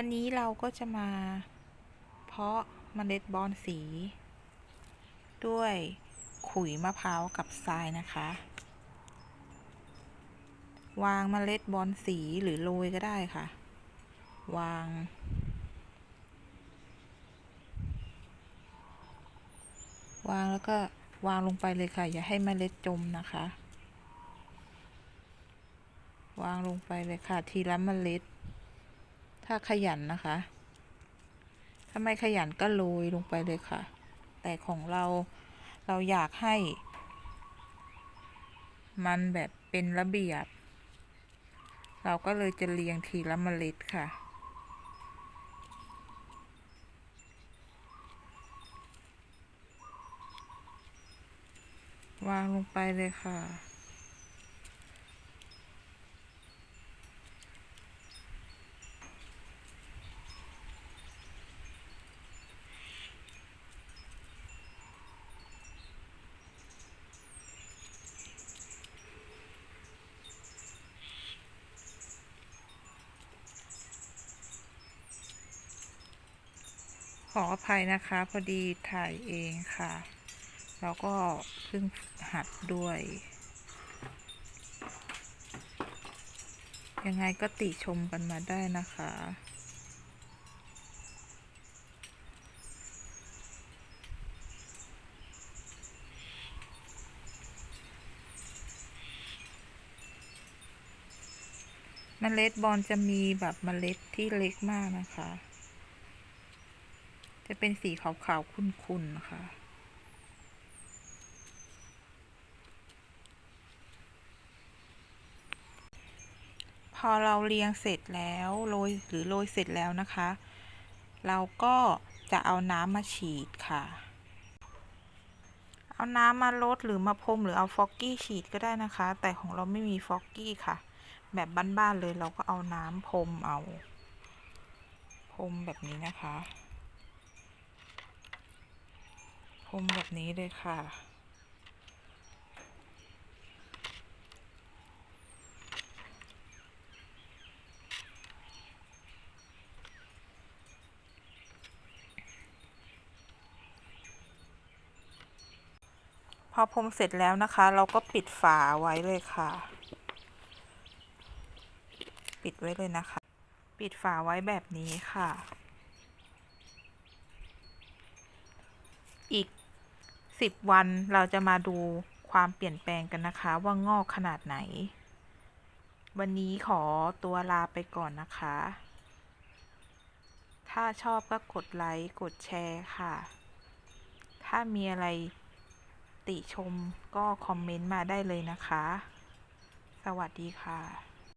วันนี้เราก็จะมา เพาะเมล็ดบอนสี ด้วยขุยมะพร้าวกับทรายนะคะ วางเมล็ดบอนสีหรือโรยก็ได้ค่ะ วาง วางแล้วก็วางลงไปเลยค่ะ อย่าให้เมล็ดจมนะคะ วางลงไปเลยค่ะ ทีละเมล็ด ถ้าขยันนะคะ ถ้าไม่ขยันก็โรยลงไปเลยค่ะ แต่ของเราเราอยากให้ มันแบบเป็นระเบียบ เราก็เลยจะเรียงทีละเมล็ดค่ะวางลงไปเลยค่ะ ออภัยนะคะ พอดีถ่ายเองค่ะ แล้วก็เพิ่งหัดด้วย ยังไงก็ติชมกันมาได้นะคะเมล็ดบอลจะมีแบบเมล็ดที่เล็กมากนะคะ จะเป็นสีขาวๆขุ่นๆนะคะพอเราเรียงเสร็จแล้วโรยหรือโรยเสร็จแล้วนะคะ เราก็จะเอาน้ำมาฉีดค่ะ เอาน้ำมาลดหรือมาพรมหรือเอาฟอกกี้ฉีดก็ได้นะคะ แต่ของเราไม่มีฟอกกี้ค่ะ แบบบ้านๆเลยเราก็เอาน้ำพรมเอาพรมแบบนี้นะคะ พร มแบบนี้เลยค่ะ พอพรมเสร็จแล้วนะคะ เราก็ปิดฝาไว้เลยค่ะ ปิดไว้เลยนะคะ ปิดฝาไว้แบบนี้ค่ะอีก สิบวันเราจะมาดูความเปลี่ยนแปลงกันนะคะ ว่างอกขนาดไหน วันนี้ขอตัวลาไปก่อนนะคะ ถ้าชอบก็กดไลค์กดแชร์ค่ะ ถ้ามีอะไรติชมก็คอมเมนต์มาได้เลยนะคะ สวัสดีค่ะ